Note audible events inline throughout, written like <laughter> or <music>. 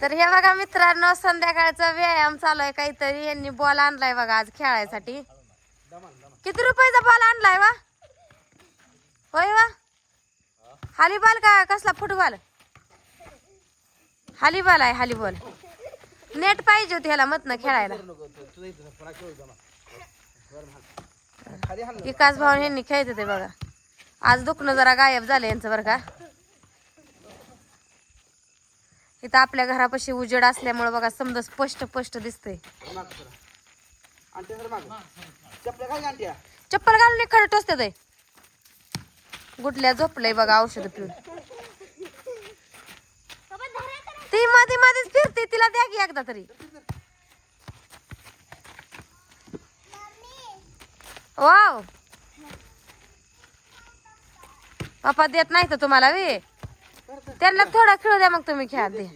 तर हे बघा मित्रांनो संध्याकाळचा व्यायाम चालू आहे काहीतरी. यांनी बॉल आणलाय बघा आज खेळायसाठी. किती रुपयाचा बॉल आणलाय वा? होय वा? हॉलीबॉल का? कसला? फुटबॉल हॉलीबॉल आहे हॉलीबॉल नेट पाहिजे होती ह्याला मत खेळायला. विकास भाऊ यांनी खेळत होते बघा. आज दुखणं जरा गायब झालं यांचं बरं का. इथं आपल्या घरापाशी उजेड असल्यामुळे बघा समजा स्पष्ट स्पष्ट दिसतंय. चप्पल घालून खरं टोचते ते गुटल्या झोपलंय बघा औषध पिऊन. ती मध्ये मध्येच फिरते तिला द्या की एकदा तरी. वाव. पप्पा देत नाही तर तुम्हाला वे. त्यांना थोडा खेळू द्या मग तुम्ही खेळा दे.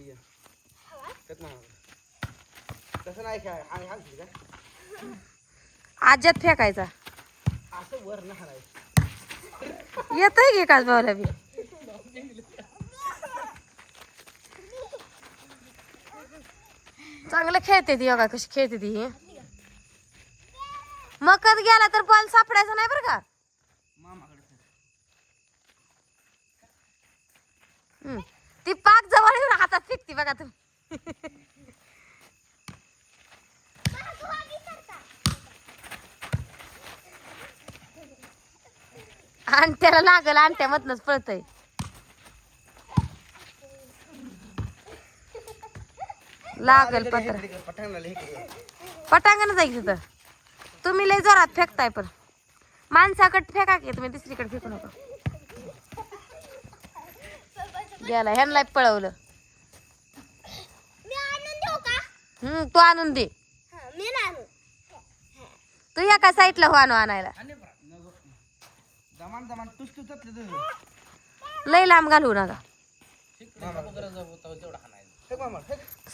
तसं नाही आज्यात फेकायचा. असं वर नाही हालायचं. येतोय की काच भाऊला बी? चांगलं खेळते ती योगा कशी खेळते ती. मकत गेला तर बॉल सापडायचा नाही बरं का मामाकडे चल. हम्म. ती पाक जवळ येऊन हातात फेकती बघा आणि त्याला लागल आणत्या मधनच पळतय. लागल पत्र. इकडे पठाणाला इकडे. पटांगण जाईल तिथं तुम्ही लय जोरात फेकताय पण. माणसाकड फेका की तुम्ही दुसरीकडे फेकू नका. गेला ह्यांना पळवलं. हम्म तू आणून दे. हा, तू एका साईडला हो आणू आणायला. दमान दमान तुस तू तसलं तुझं. लय लांब घालवू नका.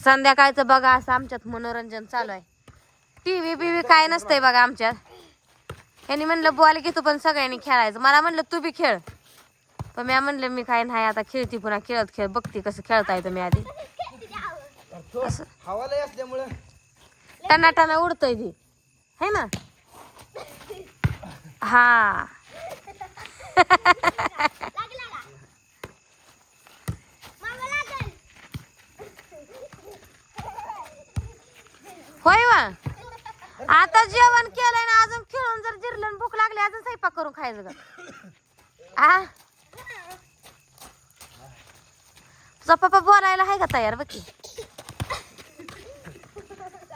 संध्याकाळचं बघा असं आमच्यात मनोरंजन चालू आहे. टीव्ही बिव्ही काय नसतंय बघा आमच्यात. यांनी म्हणलं बॉल घे तू पण सगळ्यांनी खेळायचं. मला म्हणलं तू बी खेळ. पण मी म्हणलं मी काय नाही आता खेळती पुन्हा खेळत खेळ बघते कसं खेळता येतं मी आधी. तो हवा लय असल्यामुळं. टना टना उडतोय ती. है ना? हा. होय वा. आता जेवण केलंय ना अजून खेळून जर जिरलं भूक लागली अजून स्वयंपाक करून खायचं का आ? तुझा पप्पा बोलायला आहे का तयार? बघ की.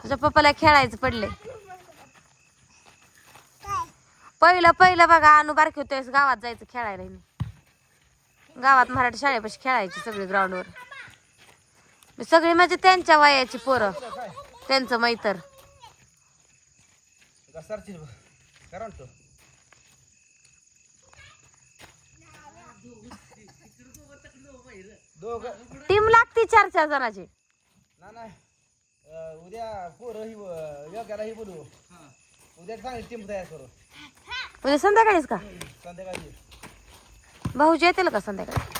तुझ्या पप्पाला खेळायचं पडले पहिलं पहिलं बघा अनु बारखी होतोय गावात जायचं खेळायला गावात मराठी शाळेपाशी खेळायची सगळी ग्राउंडवर सगळी म्हणजे त्यांच्या वयाची पोरं. त्यांचं मैतर घसरशील बघ. करा ना तो. दोघं. टीम लागती चार चार जणाची. ना नाही. अं, उद्या पोरं ही ब- योग्याला ही बोलू. उद्या चांगली टीम तयार करू. म्हणजे संध्याकाळीच का? संध्याकाळी. भाऊजी येतील का संध्याकाळी?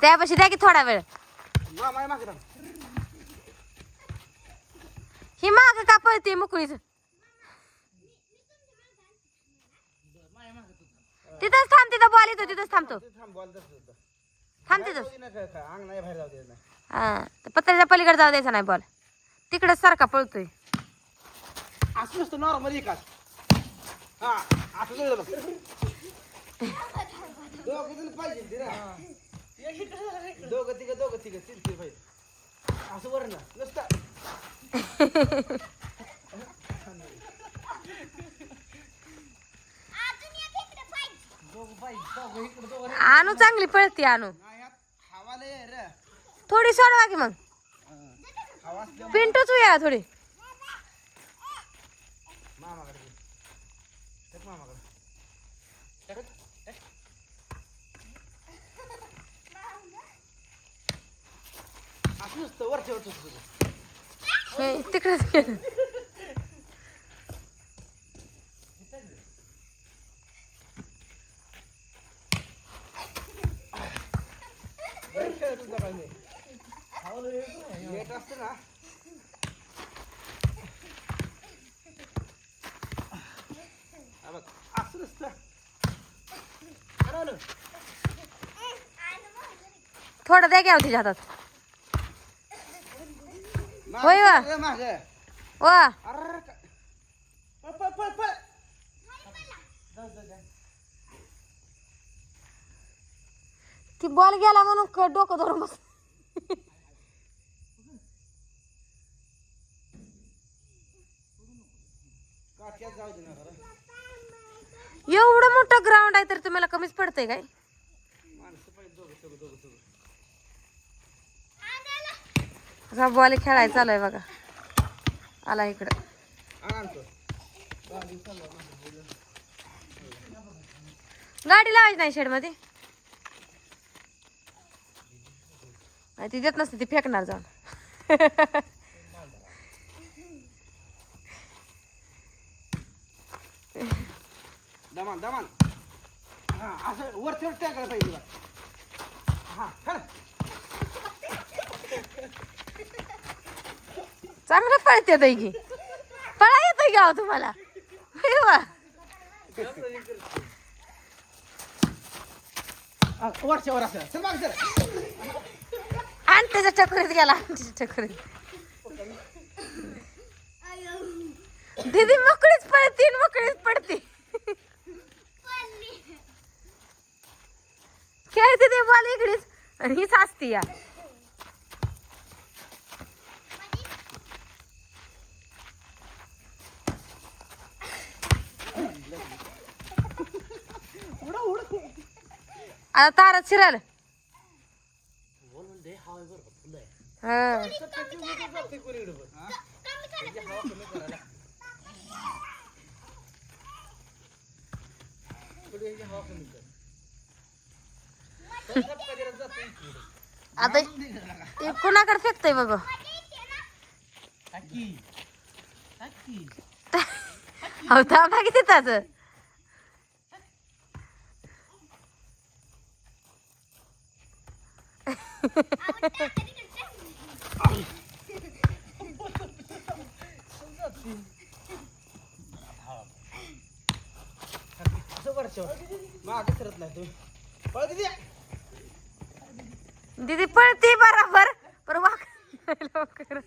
त्यापाशी द्या की थोडा वेळ. मामा मागं. ही माग का पळते मुकळीच तिथंच थांब तिथं बॉल येतो तिथंच थांबतो ते थांब बॉल तसं होतं. थांब बाहेर तिथंच जाऊ दे ना काय- काय, अंग ना. हा तर पत्र्याच्या पलीकडे जाऊ द्यायचा नाही बॉल. तिकडे सारखा पळतोय. असं नसतं नॉर्मल एकाच हा असं. दोघं जण पाहिजे ते ना. दोघं तिघं दोघं पाहिजे. असं वर ना नुसतं <laughs> अजून एक इकडे पाहिजे दोघं पाहिजे दोघं इकडं दोघं आणू चांगली पळती आणू. थोडी सोडवा की मग. पिंटूच या थोडी. मामाकडे गेलं. टाक मामाकडे टाक, टाक. असं नुसतं वरच्या वरचं तुझं तिकडेच गेलं तुझा पाहिजे लेट असतं ना हा बघ असं नसतं हरवलं. थोडं द्या घ्या तिच्या हातात. होय वा. ती बॉल गेला म्हणून डोकं धरून बस. एवढं मोठं ग्राउंड आहे तर तुम्हाला कमीच पडतंय काय? माणसं असा बॉल खेळायला चालू आहे बघा. आला इकडं. गाडी लावायची नाही शेडमध्ये ती देत नसते ती फेकणार जाऊन. दमान दमान हा असं वरती टाकायला पाहिजे बघ. हा चांगलं पळते ताई की पळा येत गाव तुम्हाला. होय वा. वरच्या वर असं. चल माग सर आणि त्याच्या चक्रीत गेला आणि त्याच्या चक्रीत. दीदी मोकळीच पडती आणि मोकळीच पडती. खेळते ते बॉल इकडेच. आणि हीच असती या आता तारात शिराल हा. आता ते कुणाकडे फेकतय बघ? टाकी टाकी हो थांबा किती ताच असं वरच्या वर मागे सरत नाही तुम्ही पळ किती दीदी पळती बरोबर पर वाक लवकर.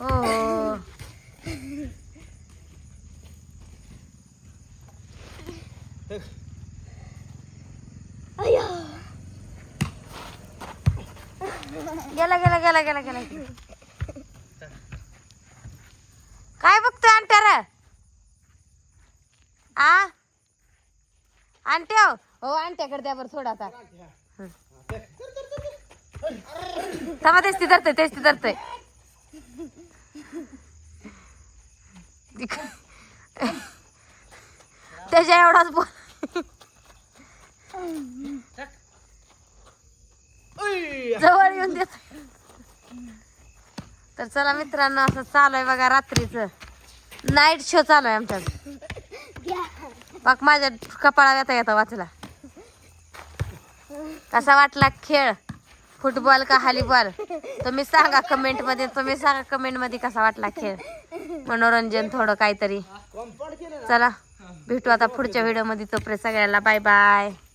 हो. हो हो. गेला गेला गेला गेला गेला. काय बघतोय अंटर आ? आणट्या हो आणट्याकडे द्या बरं थोडा आता. थांबा तेच ती धरतय तेच ती धरतय. त्याच्या एवढाच बोल जवळ येऊन देत तर चला मित्रांनो असं चालू आहे बघा रात्रीच. नाईट शो चालू आहे आमच्यात. बघ माझ्या कपाळा येता येता वाचला. कसा वाटला खेळ? फुटबॉल का हॉलीबॉल? तुम्ही सांगा कमेंटमध्ये तुम्ही सांगा कमेंटमध्ये कसा वाटला खेळ? मनोरंजन थोडं काहीतरी. चला भेटू आता पुढच्या व्हिडिओमध्ये. तोपर्यंत सगळ्याला बाय बाय